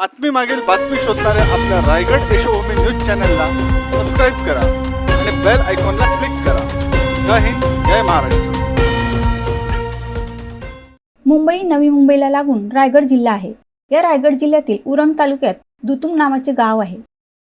बातमी मागील बातमी शोधणाऱ्या आपल्या रायगड यशोभूमी न्यूज चॅनलला सबस्क्राईब करा आणि बेल आयकॉनला क्लिक करा. जय हिंद जय महाराष्ट्र. मुंबई नवी मुंबईला लागून रायगड जिल्हा आहे. या रायगड जिल्ह्यातील उरण तालुक्यात दुतुंग नावाचे गाव आहे.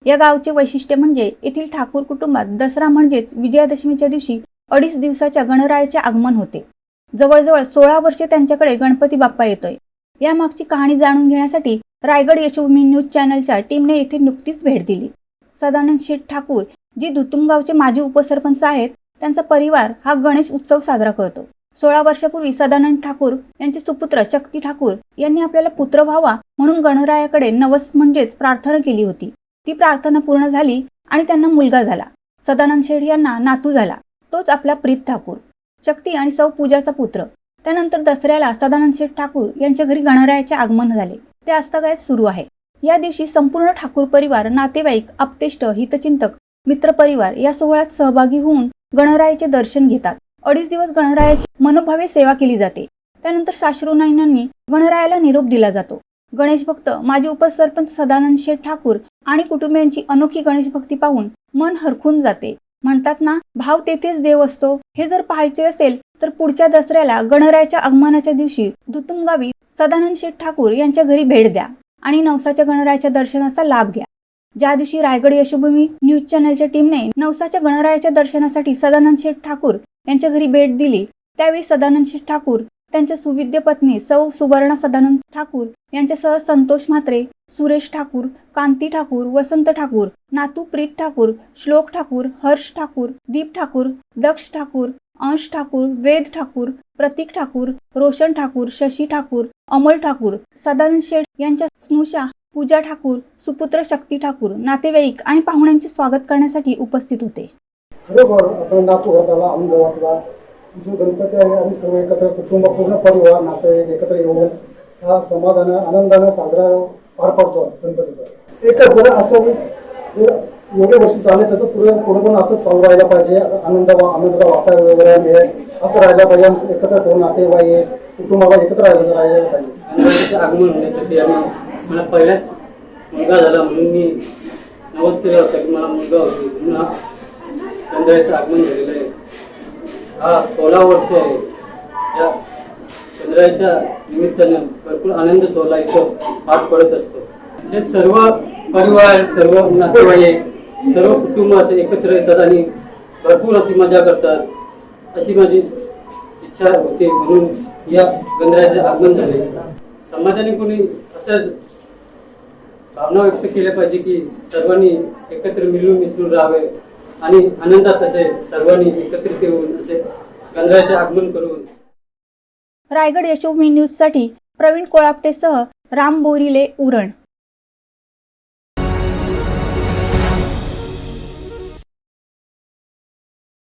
या गावचे वैशिष्ट्य म्हणजे येथील ठाकूर कुटुंबात दसरा म्हणजेच विजयादशमीच्या दिवशी अडीच दिवसाच्या गणरायाचे आगमन होते. जवळजवळ सोळा वर्षे त्यांच्याकडे गणपती बाप्पा येतोय. यामागची कहाणी जाणून घेण्यासाठी रायगड यशोभूमी न्यूज चॅनलच्या टीमने येथे नुकतीच भेट दिली. सदानंद शेठ ठाकूर जी दुतुंगावचे माजी उपसरपंच आहेत त्यांचा परिवार हा गणेश उत्सव साजरा करतो. सोळा वर्षापूर्वी सदानंद ठाकूर यांचे सुपुत्र शक्ती ठाकूर यांनी आपल्याला पुत्र व्हावा म्हणून गणरायाकडे नवस म्हणजेच प्रार्थना केली होती. ती प्रार्थना पूर्ण झाली आणि त्यांना मुलगा झाला. सदानंद शेठ यांना नातू झाला. तोच आपला प्रीत ठाकूर. शक्ती आणि सौ पूजाचा पुत्र. त्यानंतर दसऱ्याला सदानंद शेठ ठाकूर यांच्या घरी गणरायाचे आगमन झाले. ते आजतागायत सुरू आहे. या दिवशी संपूर्ण ठाकूर परिवार नातेवाईक आपतेष्ट हितचिंतक मित्रपरिवार या सोहळ्यात सहभागी होऊन गणरायाचे दर्शन घेतात. अडीच दिवस गणरायाची मनोभावे सेवा केली जाते. त्यानंतर साश्रुनाईनांनी गणरायाला निरोप दिला जातो. गणेश भक्त माजी उपसरपंच सदानंद शेठ ठाकूर आणि कुटुंबियांची अनोखी गणेश भक्ती पाहून मन हरखून जाते. म्हणतात ना भाव तेथेच देव असतो. हे जर पाहायचे असेल तर पुढच्या दसऱ्याला गणरायाच्या आगमनाच्या दिवशी दुतुंगावी सदानंद शेठ ठाकूर यांच्या घरी भेट द्या आणि नवसाच्या गणरायाच्या दर्शनाचा लाभ घ्या. ज्या दिवशी रायगड यशोभूमी न्यूज चॅनलच्या टीमने नवसाच्या गणरायाच्या दर्शनासाठी सदानंद शेठ ठाकूर यांच्या घरी भेट दिली त्यावेळी सदानंद शेठ ठाकूर त्यांच्या सुविद्य पत्नी सौ सुवर्णा सदानंद ठाकूर यांच्यासह संतोष म्हात्रे सुरेश ठाकूर कांती ठाकूर वसंत ठाकूर नातू प्रीत ठाकूर श्लोक ठाकूर हर्ष ठाकूर दीप ठाकूर दक्ष ठाकूर अंश ठाकूर वेद ठाकूर प्रतीक ठाकूर रोशन ठाकूर शशी ठाकूर अमोल ठाकूर सदानंद शेठ यांच्या स्नुषा पूजा ठाकूर सुपुत्र शक्ती ठाकूर नातेवाईक आणि पाहुण्यांचे स्वागत करण्यासाठी उपस्थित होते. जो गणपती आहे आम्ही सर्व एकत्र कुटुंब पूर्ण परिवार नातेवाईक एकत्र येऊन हा समाधानं आनंदानं साजरा पार पाडतो गणपतीचा. एकच जर असं जर एवढे वर्ष चालले तसं पुढे पुढे पण असंच चालू राहायला पाहिजे. आनंद आनंदाचा वातावरण हे असं राहायला पाहिजे आम्ही एकत्र सर्व नातेवाईक कुटुंबाला एकत्र राहायला राहायला पाहिजे. आगमन होण्यासाठी आम्ही मला पहिलाच मुलगा झाला म्हणून मी नवस केला होता की मला मुलगा होती म्हणून आगमन झालेलं आहे. हा सोळा वर्ष आहे. या चंद्राच्या निमित्ताने भरपूर आनंद सोहळा इथं पार पडत असतो. म्हणजे सर्व परिवार सर्व नातेवाईक सर्व कुटुंब असे एकत्र येतात आणि भरपूर अशी मजा करतात. अशी माझी इच्छा होती म्हणून या गंधराचे आगमन झाले. समाजाने कोणी असंच भावना व्यक्त केल्या पाहिजे की सर्वांनी एकत्र मिळून मिसळून राहावे. आणि आनंदात असे सर्वांनी एकत्रित येऊन असे गंधराचे आगमन करून रायगड यशोभूमी न्यूजसाठी प्रवीण कोळापटेसह राम बोरिले उरण.